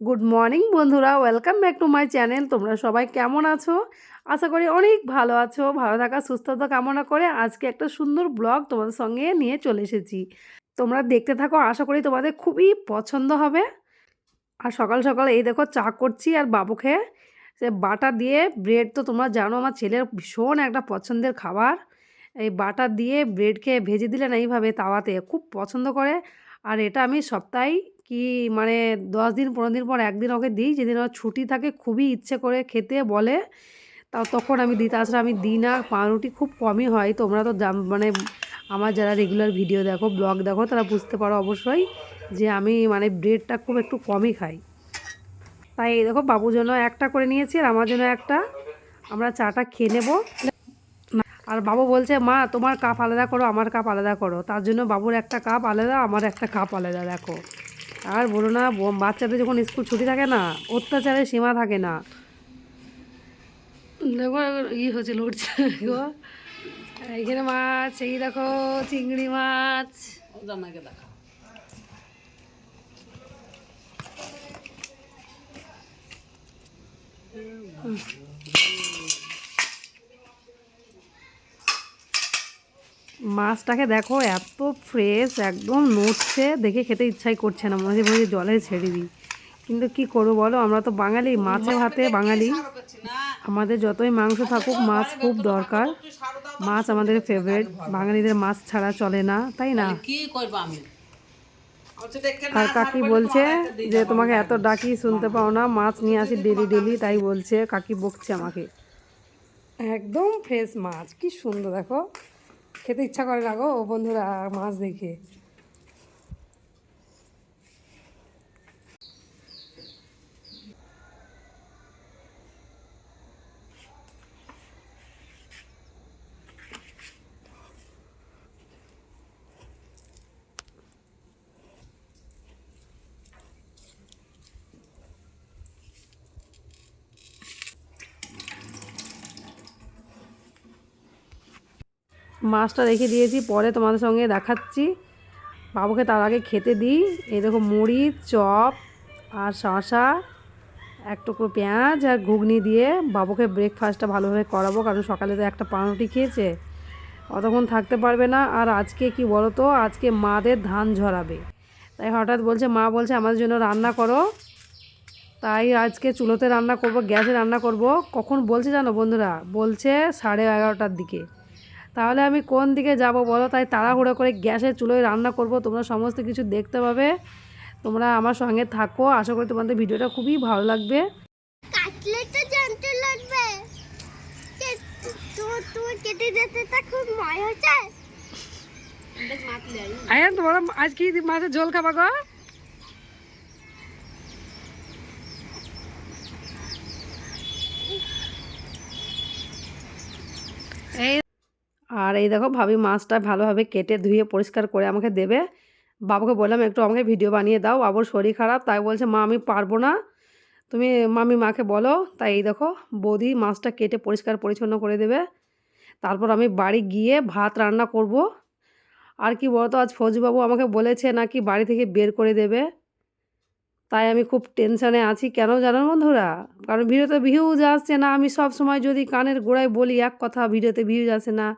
Good morning বন্ধুরা। Welcome back to my channel তোমরা সবাই কেমন আছো? আশা করি অনেক ভালো আছো। ভালো থাকা, সুস্থতা কামনা করে আজকে একটা সুন্দর ব্লগ তোমাদের সঙ্গে নিয়ে চলে এসেছি। তোমরা দেখতে থাকো, আশা করি তোমাদের খুবই পছন্দ হবে। আর সকাল সকাল এই দেখো চা করছি আর বাবুকে। সে বাটা দিয়ে ব্রেড তো তোমরা জানো, আমার ছেলের ভীষণ একটা পছন্দের খাবার। এই বাটা দিয়ে ব্রেডকে ভেজে দিলে না এইভাবে তাওয়াতে। খুব পছন্দ করে। আর এটা আমি সপ্তাহে কি মানে দশ দিন, পনেরো দিন পর একদিন ওকে দিই, যেদিন ওর ছুটি থাকে খুবই ইচ্ছে করে খেতে বলে, তাও তখন আমি দিই। তাছাড়া আমি দিই না, পাউরুটি খুব কমই হয়। তোমরা তো মানে আমার যারা রেগুলার ভিডিও দেখো ব্লগ দেখো, তারা বুঝতে পারো অবশ্যই যে আমি মানে ব্রেডটা খুব একটু কমই খাই। তাই এই দেখো, বাবুর জন্য একটা করে নিয়েছি আর আমার জন্য একটা। আমরা চাটা খেয়ে নেব। আর বাবু বলছে, মা, তোমার কাপ আলাদা করো, আমার কাপ আলাদা করো। তার জন্য বাবুর একটা কাপ আলাদা, আমার একটা কাপ আলাদা, দেখো। আর বলো না বাচ্চাদের যখন স্কুল ছুটি থাকে না, অত্যাচারের সীমা থাকে না। দেখো ই হচ্ছে, লড়ছে গো এইখানে মাছ, এই দেখো, চিংড়ি মাছ। মাছটাকে দেখো এত ফ্রেশ একদম নড়ছে। দেখে খেতে ইচ্ছাই করছে না মাঝে মাঝে জলে ছেড়ে দিই। কিন্তু কি করব বলো আমরা তো বাঙালি মাছে ভাতে বাঙালি। আমাদের যতই মাংস থাকুক মাছ খুব দরকার। মাছ আমাদের ফেভারিট বাঙালিদের মাছ ছাড়া চলে না তাই না? আর কাকি বলছে যে তোমাকে এত ডাকি শুনতে পাও না মাছ নিয়ে আসি ডেলি ডেলি তাই বলছে কাকি বকছে আমাকে। একদম ফ্রেশ মাছ কি সুন্দর দেখো। খেতে ইচ্ছা করে না গো বন্ধুরা মাছ দেখে। মাছটা রেখে দিয়েছি, পরে তোমাদের সঙ্গে দেখাচ্ছি। বাবুকে তার আগে খেতে দিই। এই দেখো মুড়ি, চপ আর শশা এক টুকরো পেঁয়াজ আর ঘুগনি দিয়ে বাবুকে ব্রেকফাস্টটা ভালোভাবে করাবো, কারণ সকালে তো একটা পাউরুটি খেয়েছে। অতক্ষণ থাকতে পারবে না। আর আজকে কি বলো তো আজকে মাদের ধান ঝরাবে। তাই হঠাৎ বলছে, মা বলছে আমাদের জন্য রান্না করো। তাই আজকে চুলোতে রান্না করব, গ্যাসে রান্না করব। কখন বলছে জানো বন্ধুরা? বলছে সাড়ে এগারোটার দিকে। তাহলে আমি কোন দিকে যাব বলো? তাই তাড়াহুড়ো করে গ্যাসের চুলোয় রান্না করব। তোমরা সমস্ত কিছু দেখতে পাবে। তোমরা আমার সঙ্গে থাকো। আশা করি তোমাদের ভিডিওটা খুবই ভালো লাগবে। আয়ান তোমরা আজ কি মাছের ঝোল খাবা গো এই আর এই দেখো ভাবি মাছটা ভালোভাবে কেটে ধুয়ে পরিষ্কার করে আমাকে দেবে। বাবুকে বললাম, একটু আমাকে ভিডিও বানিয়ে দাও, বাবুর শরীর খারাপ। তাই বলছে, মা, আমি পারব না। তুমি মামি, মাকে বলো। তাই এই দেখো বৌদি মাছটা কেটে পরিষ্কার পরিচ্ছন্ন করে দেবে। তারপর আমি বাড়ি গিয়ে ভাত রান্না করব। আর কি বলতো, আজ ফৌজিবাবু আমাকে বলেছে নাকি বাড়ি থেকে বের করে দেবে। তাই আমি খুব টেনশানে আছি। কেন জানো বন্ধুরা? কারণ ভিডিওতে ভিউজ আসছে না। আমি সব সময় যদি কানের গোড়ায় বলি, এক কথা ভিডিওতে ভিউজ আসে না।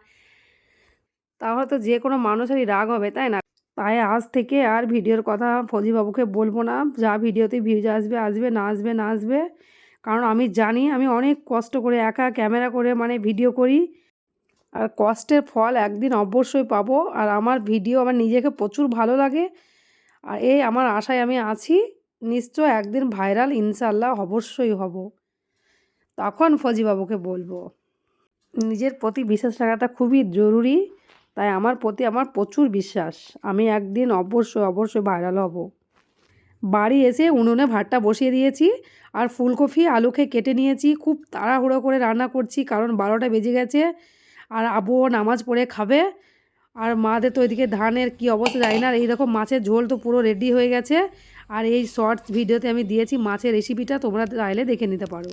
তাহলে তো যে কোনো মানুষেরই রাগ হবে, তাই না? তাই আজ থেকে আর ভিডিওর কথা ফৌজিবাবুকে বলব না। যা ভিডিওতে ভিউজ আসবে আসবে, না আসবে না আসবে। কারণ আমি জানি আমি অনেক কষ্ট করে একা ক্যামেরা করে মানে ভিডিও করি। আর কষ্টের ফল একদিন অবশ্যই পাবো। আর আমার ভিডিও আমার নিজেকে প্রচুর ভালো লাগে। আর এই আমার আশায় আমি আছি, নিশ্চয় একদিন ভাইরাল ইনশাল্লাহ অবশ্যই হব। তখন ফজিবাবুকে বলব, নিজের প্রতি বিশ্বাস রাখাটা খুবই জরুরি। তাই আমার প্রতি আমার প্রচুর বিশ্বাস। আমি একদিন অবশ্যই অবশ্যই ভাইরাল হব। বাড়ি এসে উনুনে ভাতটা বসিয়ে দিয়েছি আর ফুলকপি আলুকে কেটে নিয়েছি। খুব তাড়াহুড়ো করে রান্না করছি কারণ বারোটা বেজে গেছে আর আবুও নামাজ পড়ে খাবে আর মাদের তো ওইদিকে ধানের কি অবস্থা জানি না। আর এইরকম মাছের ঝোল তো পুরো রেডি হয়ে গেছে আর এই শর্টস ভিডিওতে আমি দিয়েছি মাছের রেসিপিটা তোমরা চাইলে দেখে নিতে পারো।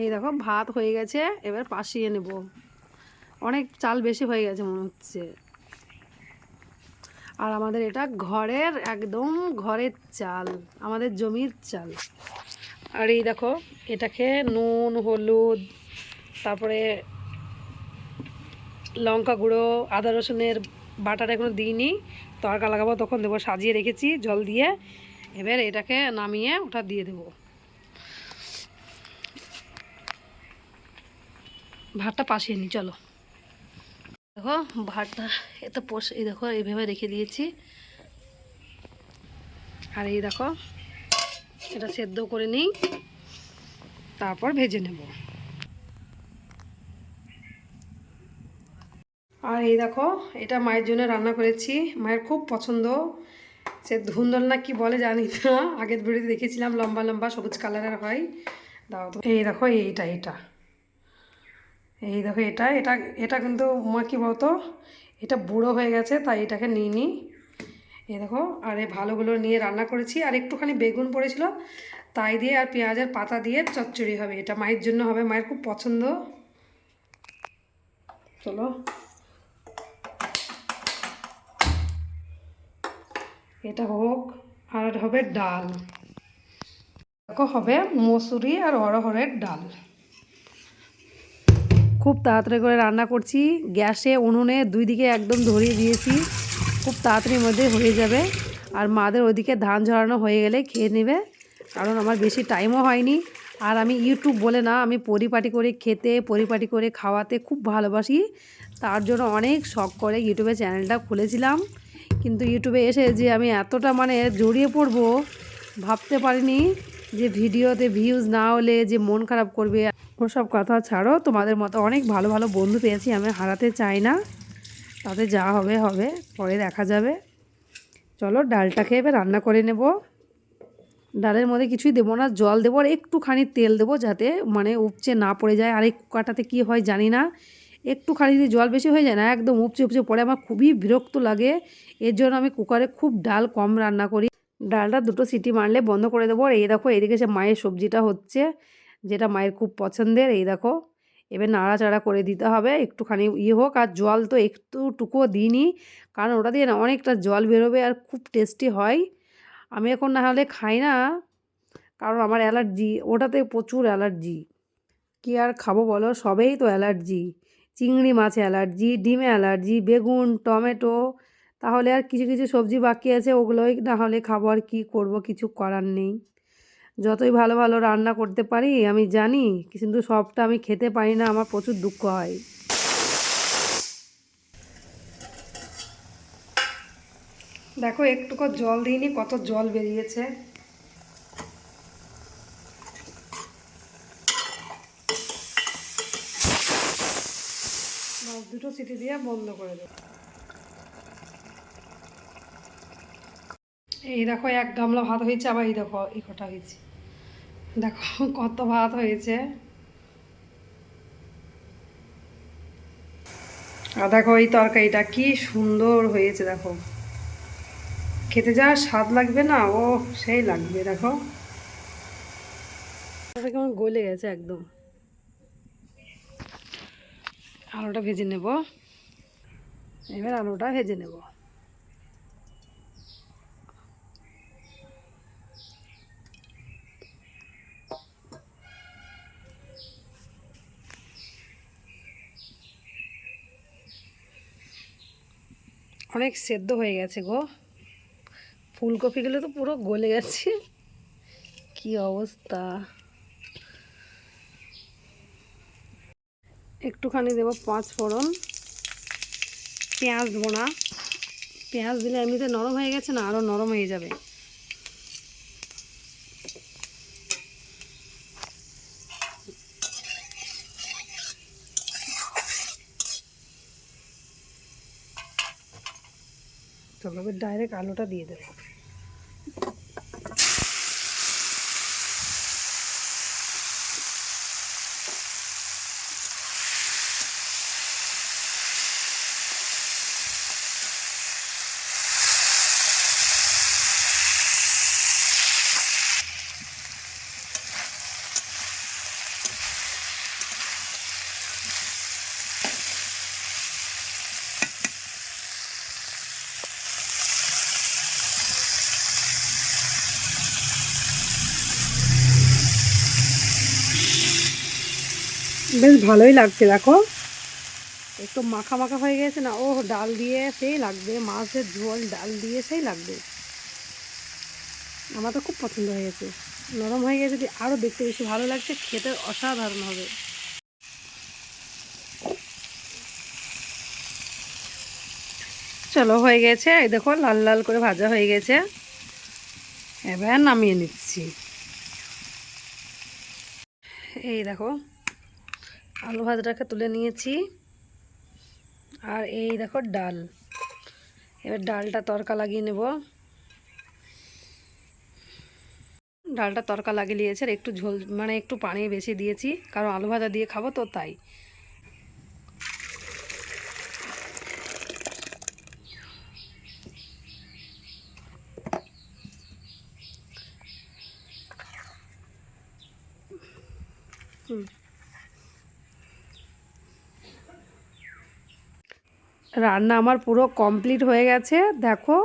এই দেখো ভাত হয়ে গেছে, এবার পাশিয়ে নেব। অনেক চাল বেশি হয়ে গেছে মনে হচ্ছে। আর আমাদের এটা ঘরের একদম ঘরের চাল, আমাদের জমির চাল। আর এই দেখো, এটাকে নুন, হলুদ, তারপরে লঙ্কা গুঁড়ো, আদা রসুনের বাটার এখনও দিইনি তরকা লাগাবো তখন দেবো, সাজিয়ে রেখেছি জল দিয়ে। এবার এটাকে নামিয়ে ওটা দিয়ে দেবো। ভাতটা পাশিয়ে নিই চলো। দেখো, ভাতটা এত পোষ এই দেখো এইভাবে রেখে দিয়েছি। আর এই দেখো, এটা সেদ্ধ করে নিই, তারপর ভেজে নেব। আর এই দেখো, এটা মায়ের জন্য রান্না করেছি। মায়ের খুব পছন্দ। সে ধুন্দল না কি বলে জানি না। আগের ভিডিওতে দেখেছিলাম, লম্বা লম্বা সবুজ কালারের হয়। দাও তো। এই দেখো, এইটা এটা এই দেখো এটা এটা এটা কিন্তু মা কি বলতো? এটা বুড়ো হয়ে গেছে, তাই এটাকে নিয়ে নিই এই দেখো, আর এই ভালোগুলো নিয়ে রান্না করেছি, আর একটুখানি বেগুন পড়েছিল, তাই দিয়ে আর পেঁয়াজের পাতা দিয়ে চচ্চড়ি হবে। এটা মায়ের জন্য হবে, মায়ের খুব পছন্দ। চলো। এটা হোক, আর হবে ডাল। দেখো, হবে মসুরি আর অরহরের ডাল। খুব তাড়াতাড়ি করে রান্না করছি। গ্যাসে উনুনে দুই দিকে একদম ধরিয়ে দিয়েছি। খুব তাড়াতাড়ির মধ্যে হয়ে যাবে। আর মাদের ওইদিকে ধান ঝরানো হয়ে গেলে খেয়ে নেবে। কারণ আমার বেশি টাইমও হয়নি। আর আমি ইউটিউব বলে না, আমি পরিপাটি করে খেতে, পরিপাটি করে খাওয়াতে খুব ভালোবাসি। তার জন্য অনেক শখ করে ইউটিউবে চ্যানেলটা খুলেছিলাম। কিন্তু ইউটিউবে এসে যে আমি এতটা মানে জড়িয়ে পড়ব, ভাবতে পারিনি যে ভিডিওতে ভিউজ না হলে যে মন খারাপ করবে। ওসব কথা ছাড়ো, তোমাদের মতো অনেক ভালো ভালো বন্ধু পেয়েছি, আমি হারাতে চাই না। তাতে যা হবে হবে, পরে দেখা যাবে। চলো, ডালটাকে এবার রান্না করে নেব। ডালের মধ্যে কিছুই দেবো না, জল দেবো আর একটুখানি তেল দেবো যাতে মানে উপচে না পড়ে যায়। আর এই কুকারটাতে কী হয় জানি না। একটুখানি যদি জল বেশি হয়ে যায় না, একদম উপচে উপচে পড়ে। আমার খুবই বিরক্ত লাগে। এর জন্য আমি কুকারে খুব ডাল কম রান্না করি। ডালটা দুটো সিটি মারলে বন্ধ করে দেবো। আর এই দেখো, এদিকে সে মায়ের সবজিটা হচ্ছে। যেটা মায়ের খুব পছন্দের, এই দেখো। এবার নাড়াচাড়া করে দিতে হবে, একটুখানি ইয়ে হোক, আর জল তো একটুটুকুও দিইনি, কারণ ওটা দিয়ে না অনেকটা জল বেরোবে আর খুব টেস্টি হয়। আমি এখন না হলে খাই না, কারণ আমার অ্যালার্জি, ওটাতে প্রচুর অ্যালার্জি। কি আর খাব বলো, সবেই তো অ্যালার্জি। চিংড়ি মাছে অ্যালার্জি, ডিমে অ্যালার্জি, বেগুন, টমেটো, তাহলে আর কিছু কিছু সবজি বাকি আছে, ওগুলোই না হলে খাব, আর কী করব, কিছু করার নেই। যতই ভালো ভালো রান্না করতে পারি, আমি জানি কিন্তু সবটা আমি খেতে পারি না, আমার প্রচুর দুঃখ হয়। দেখো, একটুকু জল দিইনি, কত জল বেরিয়েছে। দুটো সিটি দিয়ে বন্ধ করে দেবো। এই দেখো, এক গামলা ভাত হয়েছে, আবার এই দেখো, এই কটা হয়েছে। দেখো কত ভাত হয়েছে। আর দেখো এই তরকারিটা কি সুন্দর হয়েছে, দেখো। খেতে যা স্বাদ লাগবে না, ও সেই লাগবে, দেখো। কেমন গলে গেছে একদম। আলুটা ভেজে নেব। এবার আলুটা ভেজে নেব। অনেক সেদ্ধ হয়ে গেছে গো। ফুলকপিগুলো তো পুরো গলে গেছে। কি অবস্থা? একটুখানি দেবো পাঁচ ফোড়ন। পেঁয়াজ দেবো না পেঁয়াজ দিলে এমনিতে নরম হয়ে গেছে না আরও নরম হয়ে যাবে। তবে ডাইরেক্ট আলুটা দিয়ে দেবো। বেশ ভালোই লাগছে, দেখো। একটু মাখা মাখা হয়ে গেছে না ও ডাল দিয়ে সেই লাগবে, মাছের ঝোল, ডাল দিয়ে সেই লাগবে। আমার তো খুব পছন্দ হয়ে গেছে। নরম হয়ে গেছে, যদি আরও দেখতে বেশি ভালো লাগছে, খেতে অসাধারণ হবে। চলো, হয়ে গেছে। এই দেখো, লাল লাল করে ভাজা হয়ে গেছে। এবার নামিয়ে নিচ্ছি। এই দেখো আলু ভাজাটাকে তুলে নিয়েছি। আর এই দেখো ডাল। এবার ডালটা তরকা লাগিয়ে নেব। ডালটা তরকা লাগিয়ে নিয়েছে আর একটু ঝোল মানে একটু পানি বেশি দিয়েছি, কারণ আলু ভাজা দিয়ে খাব তো তাই। রান্না আমার পুরো কমপ্লিট হয়ে গেছে। দেখো,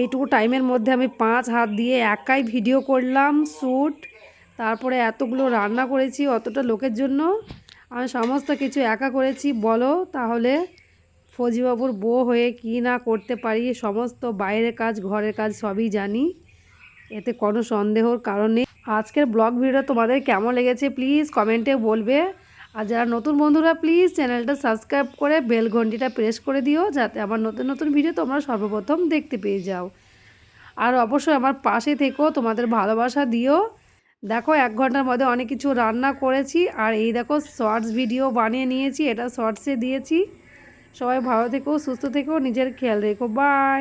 এইটুকু টাইমের মধ্যে আমি পাঁচ হাত দিয়ে একাই ভিডিও করলাম, শ্যুট, তারপরে এতগুলো রান্না করেছি অতটা লোকের জন্য। আমি সমস্ত কিছু একা করেছি, বলো তাহলে ফৌজিবাবুর বউ হয়ে কি না করতে পারি, সমস্ত বাইরের কাজ, ঘরের কাজ সবই জানি। এতে কোনো সন্দেহর কারণ আজকের ব্লগ ভিডিও তোমাদের কেমন লেগেছে প্লিজ কমেন্টে বলবে। আর যারা নতুন বন্ধুরা প্লিজ চ্যানেলটা সাবস্ক্রাইব করে বেল ঘন্টিটা প্রেস করে দিও, যাতে আমার নতুন নতুন ভিডিও তোমরা সর্বপ্রথম দেখতে পেয়ে যাও। আর অবশ্যই আমার পাশে থেকেও তোমাদের ভালোবাসা দিও। দেখো, এক ঘণ্টার মধ্যে অনেক কিছু রান্না করেছি, আর এই দেখো শর্টস ভিডিও বানিয়ে নিয়েছি, এটা শর্টসে দিয়েছি। সবাই ভালো থেকো, সুস্থ থেকো, নিজের খেয়াল রেখো বাই